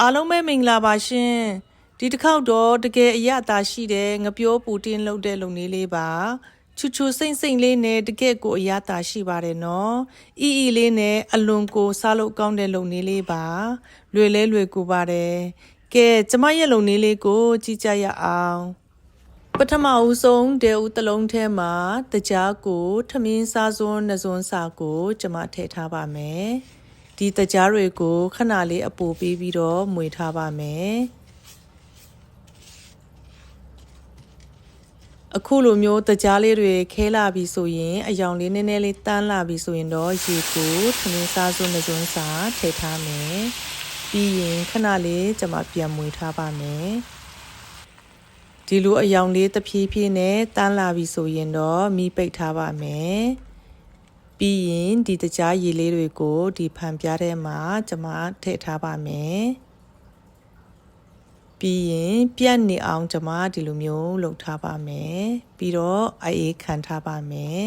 အားလုံးပဲမင်္ဂလာပါရှင်ဒီတစ်ခေါက်တော့တကယ်အရသာရှိတဲ့ငပြောပူတင်လုပ်တဲ့လုပ်နည်းလေးပါချူချူစိမ့်စိမ့်လေးနဲ့တကယ်ကိုအရသာရှိပါတယ်နော်အီအီလေးနဲ့အလွန်ကိုစားလို့ကောင်းတဲ့လုပ်နည်းလေးပါလွယ်လဲလွယ်ကူပါတယ်ကဲကျမရဲ့လုပ်နည်းလေးကိုကြည့်ကြရအောင်ပထမဦးဆုံးဒေဦးတစ်လုံးထဲမှာတကြားကိုထမင်းစားစွန်းနှစွန်းစာကို ကျွန်မထည့်ထားပါမယ်။ ဒီတကြားတွေကိုခဏလေးအပူပေးပြီးတော့မွေထားပါမယ်။အခုလိုမျိုးတကြားလေးတွေခဲလာပြီဆိုရင် အယောင်လေးနည်းနည်းလေးတန်းလာပြီဆိုရင်တော့ရေကိုထမင်းစားစွန်းနှစွန်းစာထည့်ထားမယ်။ပြီးရင်ခဏလေးကျွန်မပြန်မွေထားပါမယ်။ဒီလိုအယောင်လေးတဖြည်းဖြည်းနဲ့တန်းလာပြီဆိုရင်တော့မီးပိတ်ထားပါမယ် ပြီးရင်ဒီတကြားရေလေးတွေကိုဒီဖန်ပြားထဲမှာကျွန်မထည့်ထားပါမယ်ပြီးရင်ပြတ်နေအောင်ကျွန်မဒီလိုမျိုးလုပ်ထားပါမယ်ပြီးတော့အေးခံထားပါမယ်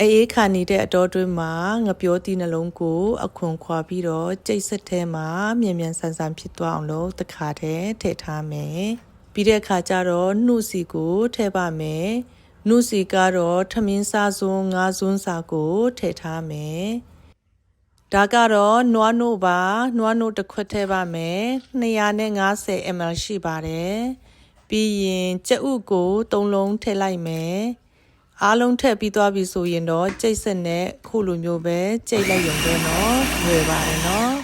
အေးခါနေတဲ့အတော်တွင်းမှာငပြောတီနှလုံးကို အခွန်ခွာပြီးတော့ကြိတ်ဆက်ထဲမှာမြန်မြန်ဆန်ဆန်ဖြစ်သွားအောင်လို့တစ်ခါတည်းထည့်ထားမယ်ပြီးတဲ့အခါကျတော့နှုတ်စီကိုထည့်ပါမယ် နှုတ်စီကတော့ထမင်းစားစွန်းငါးစွန်းစာကိုထည့်ထားမယ်ဒါကတော့နွားနို့ပါနွားနို့တစ်ခွက်ထည့်ပါမယ်250 ml ရှိပါတယ်ပြီးရင်ကြက်ဥကို၃လုံးထည့်လိုက်မယ်အားလုံးထည့်ပြီးသွားပြီဆိုရင်တော့ကြိတ်ဆက်နဲ့ခုလိုမျိုးပဲကြိတ်လိုက်ရုံပဲเนาะရွယ်ပါတယ်เนาะ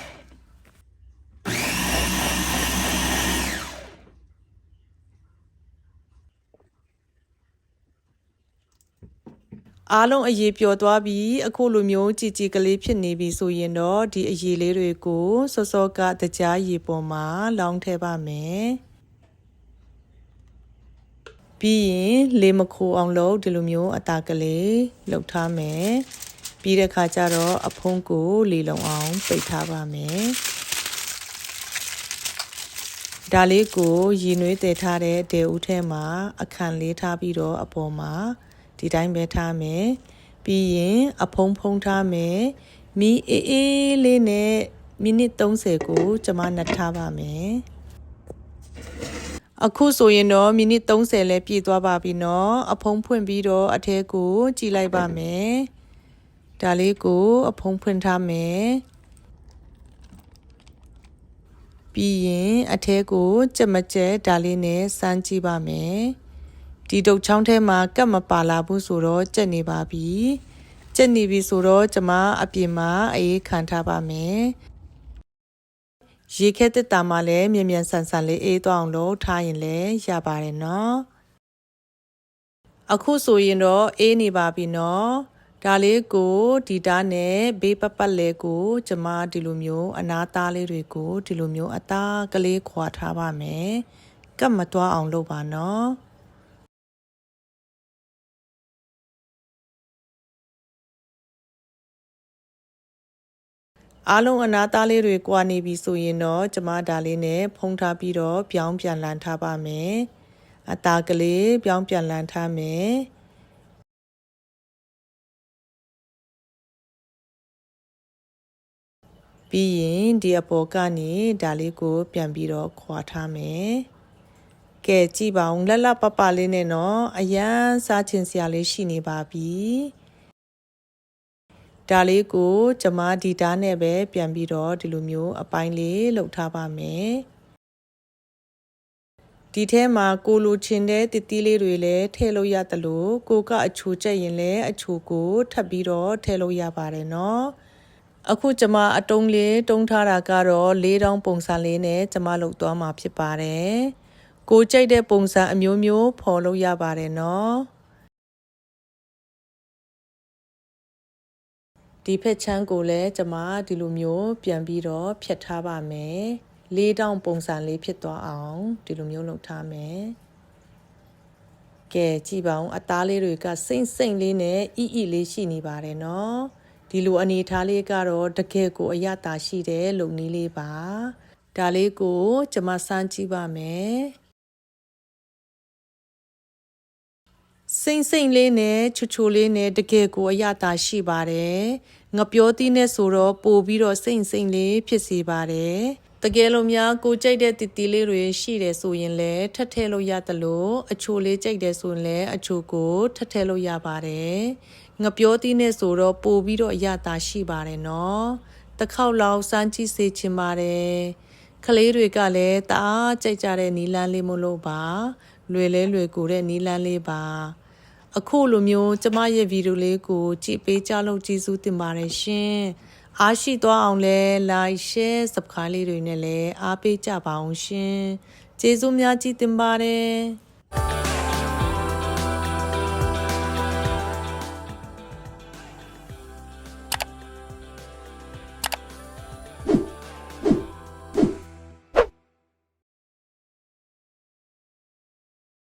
အားလုံးအရေးပျော်သွားပြီးအခုလိုမျိုးကြည်ကြည်ကလေးဖြစ်နေပြီဆိုရင်တော့ဒီအရေးလေးတွေကိုစောစောကတကြားရေပေါ်မှာလောင်းထည့်ပါမယ်ပြီးရင်လေမခိုးအောင်လုပ်ဒီလိုမျိုးအတာကလေးလှုပ်ထားမယ်ပြီးတဲ့ခါကျတော့အဖုံးကိုလေလုံအောင်ပိတ်ထားပါမယ်ဒါလေးကိုရေနွေးတည်ထားတဲ့ဒေဦးထဲမှာအခန့်လေးထားပြီးတော့အပေါ်မှာ ဒီတိုင်းပဲထားမယ်ပြီးရင်အဖုံးဖုံးထားမယ်မီးအေးအေးလေးနဲ့မိနစ်30ကိုကျွန်မနှတ်ထားပါမယ်အခုဆိုရင်တော့မိနစ်30လဲပြည့်သွားပါပြီเนาะအဖုံးဖွင့်ပြီးတော့အထဲကိုကြည့်လိုက်ပါမယ်ဒါလေးကိုအဖုံးဖွင့်ထားမယ်ပြီးရင်အထဲကိုကြက်မကြက်ဒါလေးနဲ့စမ်းကြည့်ပါမယ် ဒီတုတ်ချောင်းထဲမှာကတ်မပါလာဘူးဆိုတော့ကြက်နေပါပြီကြက်နေပြီဆိုတော့ကျမအပြင်မှာအေးခံထားပါမယ်ရေခဲတက်တာမှလည်းမြန်မြန်ဆန်ဆန်လေးအေးသွားအောင်လို့ထားရင်လည်းရပါတယ်နော်အခုဆိုရင်တော့အေးနေပါပြီနော်ဒါလေးကိုဒီတားနဲ့ဘေးပတ်ပတ်လဲကို ကျမဒီလိုမျိုး အနာသားလေးတွေကိုဒီလိုမျိုးအသားကလေးခွာထားပါမယ်ကတ်မသွားအောင်လုပ်ပါနော် အားလုံးအနာသားလေးတွေကွာနေပြီဆိုရင်တော့ကျမဒါလေးနဲ့ဖုံးထားပြီးတော့ပြောင်းပြန်လန်ထားပါမယ်အသားကလေးပြောင်းပြန်လန်ထားမယ်ပြီးရင်ဒီအပေါ်ကနေဒါလေးကို ပြန်ပြီးတော့ခွာထားမယ်ကဲကြည့်ပါဦးလက်လက်ပပလေးနဲ့နော်အရန်စားချင်စရာလေးရှိနေပါပြီ ဒါလေးကိုကျမဒီတားနဲ့ပဲပြန်ပြီးတော့ဒီလိုမျိုးအပိုင်းလေးလှုပ်ထားပါမယ်ဒီထဲမှာကိုလိုချင်တဲ့တတိလေးတွေလည်းထည့်လို့ရတယ်လို့ကိုကအချိုကျက်ရင်လည်းအချိုကိုထပ်ပြီးတော့ထည့်လို့ရပါတယ်နော်အခုကျမအတုံးလေးတုံးထားတာကတော့၄တောင်းပုံစံလေးနဲ့ကျမလုပ်သွားမှာဖြစ်ပါတယ်ကိုကြိုက်တဲ့ပုံစံအမျိုးမျိုးဖော်လို့ရပါတယ်နော် ဒီဖက်ချမ်းကိုလည်းကျမဒီလိုမျိုးပြန်ပြီးတော့ဖြတ်ထားပါမယ်လေးတောင်ပုံစံလေးဖြစ်သွားအောင်ဒီလိုမျိုးလုပ်ထားမယ်ကဲကြည့်ပါဦးအသားလေးတွေကစိမ့်စိမ့်လေးနဲ့အီအီလေးရှိနေပါတယ်နော်ဒီလိုအနေထားလေးကတော့တကယ်ကိုအရသာရှိတဲ့လုံနည်းလေးပါဒါလေးကိုကျမစမ်းကြည့်ပါမယ် စိမ့်စိမ့်လေးနဲ့ချူချူလေးနဲ့တကယ်ကိုအရသာရှိပါတယ်ငပြောသီးနဲ့ဆိုတော့ပို့ပြီးတော့စိမ့်စိမ့်လေးဖြစ်စီပါတယ်တကယ်လို့များကိုကြိုက်တဲ့တီတီလေးတွေရှိတယ်ဆိုရင်လည်းထပ်ထည့်လို့ရသလိုအချိုလေးကြိုက်တယ်ဆိုရင်လည်းအချိုကိုထပ်ထည့်လို့ရပါတယ်ငပြောသီးနဲ့ဆိုတော့ပို့ပြီးတော့အရသာရှိပါတယ်နော်တစ်ခေါက်လောက်စမ်းကြည့်စေချင်ပါတယ်ကလေးတွေကလည်းတအားကြိုက်ကြတဲ့နီလန်းလေးမလို့ပါလွယ်လဲလွယ်ကူတဲ့နီလန်းလေးပါ အခုလိုမျိုးကျမရဲ့ဗီဒီယိုလေးကို ကြည့်ပေးကြလို့ကျေးဇူးတင်ပါတယ်ရှင်။အားရှိသွားအောင်လဲ like share subscribe လေးတွေနဲ့လည်းအားပေးကြပါအောင်ရှင်။ကျေးဇူးများကြီးတင်ပါတယ်။